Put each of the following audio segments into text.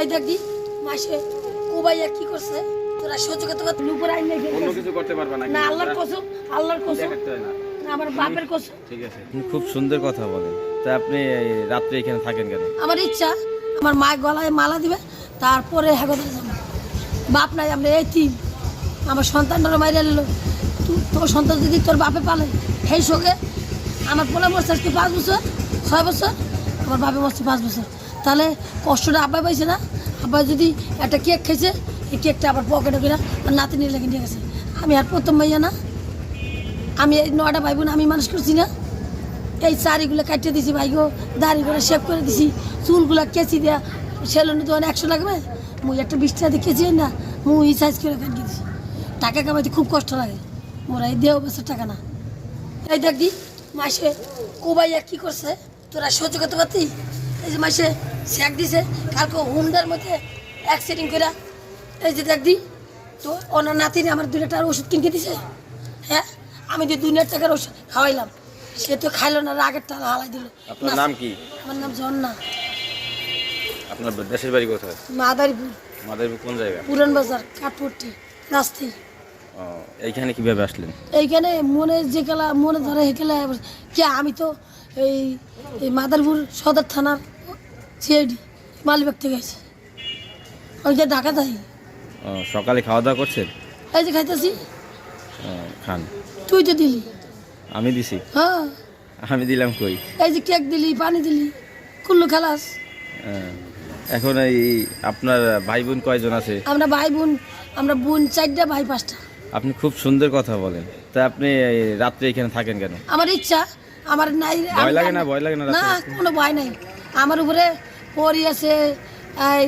এই দেখি মাসে কোবাইয়া কি করছে? তোরা সহ্য করতে পারত উপর আইন নাই অন্য কিছু করতে পারবে না না আল্লাহর কসম আল্লাহর কসম। দেখাতে হয় না। আমার বাপের কসম। ঠিক আছে। খুব সুন্দর কথা বলেন। তা আপনি রাত্রে এখানে থাকেন কেন? আমার ইচ্ছা আমার মায়ের গলায় মালা দিবে তারপরে হেগোদা যাব বাপ নাই আমরা এই তিন। আমার সন্তানটা মাইরে নিল। তোর সন্তান যদি তোর বাপে পালে সেই সঙ্গে আমার পোলা মরছে আজকে পাঁচ বছর ছয় বছর আমার বাপে মরছে পাঁচ বছর। তাহলে কষ্টটা আব্বাই পাইছে না? আব্বাই যদি একটা কেক খেয়েছে এই কেকটা আবার পকেটে কিনা আর নাতিনি লেগে নিয়ে গেছে। আমি আর প্রথম ভাইয়া না। আমি এই নয়টা ভাই বোন, আমি মানুষ করছি না। এই শাড়িগুলো কাটিয়ে দিছি ভাইগো দাড়িগুলো শেভ করে দিছি। চুলগুলো কেচি দেয়া, সেলুনে তো একশো লাগবে। মুই একটা বিশ টাকা দিয়ে কেচি না, মুই সাইজ করে কাটিয়ে দিছি। টাকা কামাইতে খুব কষ্ট লাগে। মোরা এই দেহ বছর টাকা না। এই দেখ মাসে কোবাইয়া কি করছে? তোরা সহ্য করতে পারতি? এই যে মাসে শেক দিছে। কালকে হুন্ডার মধ্যে অ্যাক্সিডেন্ট করে এই যে দেখ দি তো ওনার নাতিনি আমার দুই টাকার ওষুধ কিনকে দিছে। হ্যাঁ আমি যে দুনিয়ার টাকার ওষুধ খাওয়াইলাম সে তো খাইলো না রাগের টাকা হালাই দিল। আপনার নাম কি? আমার নাম জন্না। আপনার দেশের বাড়ি কোথায়? মাদারীপুর। মাদারীপুর কোন জায়গা? পুরান বাজার কাঠপুরটি রাস্তি এইখানে কীভাবে আসলেন? এইখানে মনে যে গেলা মনে ধরে হেকেলা কে আমি তো এই এই মাদারপুর সদর থানার সিআইডি মালিবাগ থেকে গেছি ওই যে ঢাকা ও, সকালে খাওয়া দাওয়া করছেন এই যে খাইতেছি। ও, খান। তুই তো দিলি। আমি দিছি। হ্যাঁ। আমি দিলাম কই? এই যে কেক দিলি পানি দিলি কুল্লু খালাস। হ্যাঁ। এখন এই আপনার ভাই বোন কয়জন আছে? আমরা ভাই বোন আমরা বোন চারটা ভাই পাঁচটা। আপনি খুব সুন্দর কথা বলেন। তা আপনি এই রাত্রে এখানে থাকেন কেন? আমার ইচ্ছা আমার নাই ভয় লাগে না? ভয় লাগে না না কোনো ভয় নাই। আমার উপরে পরি আছে এই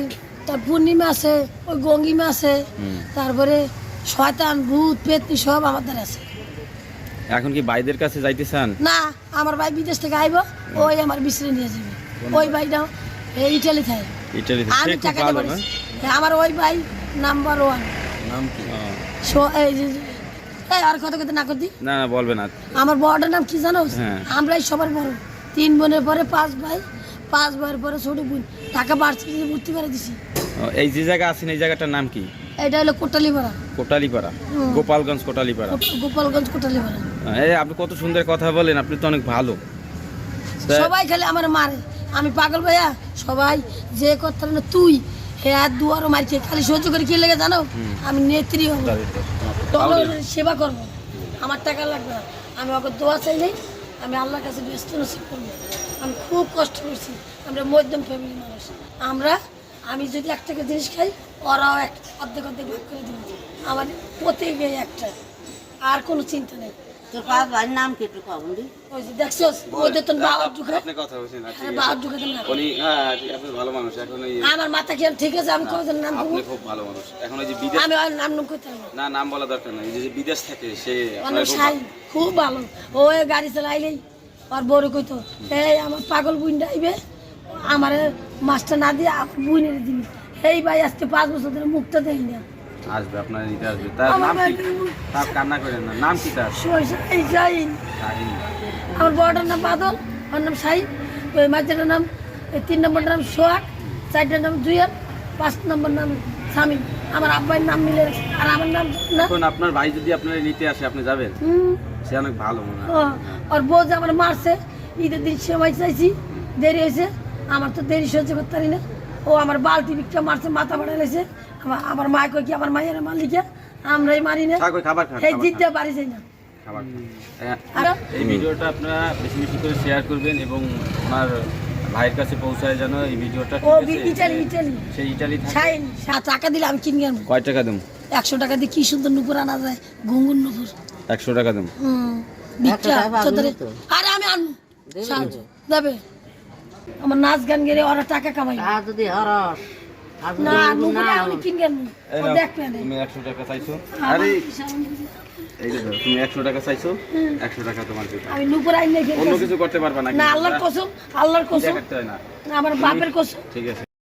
তার পূর্ণিমা আছে ওই গঙ্গিমা আছে তারপরে শয়তান ভূত পেতনি সব আমাদের আছে। এখন কি ভাইদের কাছে যাইতে চান না আমার ভাই বিদেশ থেকে আইব ওই আমার বিশ্রে নিয়ে যাবে। ওই ভাইটা এই ইটালি থাকে। ইটালি আমি টাকা ভালো দেবো না? হ্যাঁ, আমার ওই ভাই নাম্বার ওয়ান নাম কি? ও, এই যে এই আর কথা কথা না করতি না না বলবে না। আমার বড়টার নাম কি জানো হ্যাঁ। আমরাই সবার বড়। তিন বোনের পরে পাঁচ ভাই। পাঁচ ভাইয়ের পরে ছোট বোন টাকা বাড়ছে ভর্তি করে দিছি। এই যে জায়গা আছেন এই জায়গাটার নাম কি? এটা হলো কোটালিপাড়া। কোটালিপাড়া গোপালগঞ্জ কোটালিপাড়া। গোপ- গোপালগঞ্জ কোটালিপাড়া। এই আপনি কত সুন্দর কথা বলেন আপনি তো অনেক ভালো। সবাই খালি আমার মারে। আমি পাগল ভাইয়া সবাই যে কথা না তুই হে আর দুয়ারও মারছে খালি সহ্য করে কি লেগে জানো? আমি নেত্রী হব। দলের সেবা করব। আমার টাকা লাগবে না। আমি ওকে দোয়া চাইলেই আমি আল্লাহর কাছে ব্যস্ত নসিব করব। আমি খুব কষ্ট করছি। আমরা মধ্যম ফ্যামিলি মানুষ। আমরা আমি যদি এক টাকা জিনিস খাই ওরাও এক অর্ধেক অর্ধেক ভাগ করে দেবো। আমার প্রত্যেকে একটা। আর কোনো চিন্তা নেই। তোর পাঁচ নাম কি একটু কখন দি ওই যে দেখছ ওদের তো বাবার যুগে আপনি কথা বলছেন হ্যাঁ বাবার যুগে তো না উনি হ্যাঁ আপনি ভালো মানুষ এখন এই আমার মাথা কি ঠিক আছে? আমি নাম আপনি খুব ভালো মানুষ। এখন ওই যে বিদেশ আমি আর নাম নাম করতে না। না নাম বলা দরকার নাই। এই যে যে বিদেশ থাকে সে আপনার খুব ভালো। ও গাড়ি চালাইলেই আর বড় কইতো এই আমার পাগল বুইনটা আইবে আমার মাছটা না দিয়ে আমার বুইনের দিন এই ভাই আজকে পাঁচ বছর ধরে মুখটা দেই না। আসবে আপনার নিতে আসবে। তার আমার নাম কি তার কান্না করেন না। নাম কি তার? এই শাহিন। আমার বড়টার নাম বাদল ওর নাম শাহিন। ওই মাঝেটার নাম এই তিন নম্বরটার নাম সোহাগ চারটার নাম জুয়েল পাঁচ নম্বর নাম স্বামী আমার আব্বাইয়ের নাম মিলে আর আমার নাম না এখন আপনার ভাই যদি আপনার নিতে আসে আপনি যাবেন? সে অনেক ভালো মনে হয়। আর বউ যে আমার মারছে ঈদের দিন সময় চাইছি দেরি হয়েছে। আমার তো দেরি সহ্য করতে পারি না। ও আমার বালতি বিকটা মারছে মাথা বাড়া লেছে আমার আমার মা কই কি আমার মায়ের মালিকা আমরাই মারি না। খাবার এই জিদ্দা বাড়ি যাই না। এই ভিডিওটা আপনারা বেশি বেশি করে শেয়ার করবেন এবং ওনার ভাইয়ের কাছে পৌঁছায় যেন এই ভিডিওটা ও ঠিক আছে? Italy Italy. সেই ইটালি থাকে। সাইন সাত টাকা দিলে আমি কিনে আনব। কয় টাকা দেবো? একশো টাকা দিয়ে কি সুন্দর নুপুর আনা যায়? ঘুঙ্গুর নুপুর। একশো টাকা দেবো। হুম। আরে আমি আনব সাহায্য দেবে আমার নাচ গান গেলে ওরা টাকা কামাই। যদি হরস না না নুপুরে আমি কিনে আনব। এই ও নাও, দেখবে তুমি একশো টাকা চাইছো। আরে এই যে তুমি একশো টাকা চাইছো একশো টাকা তোমার জুতা আমি নুপুর আইন অন্য কিছু করতে পারবে না না আল্লাহর? কসম আল্লাহর কসম। না না। আমার বাপের কসম। ঠিক আছে।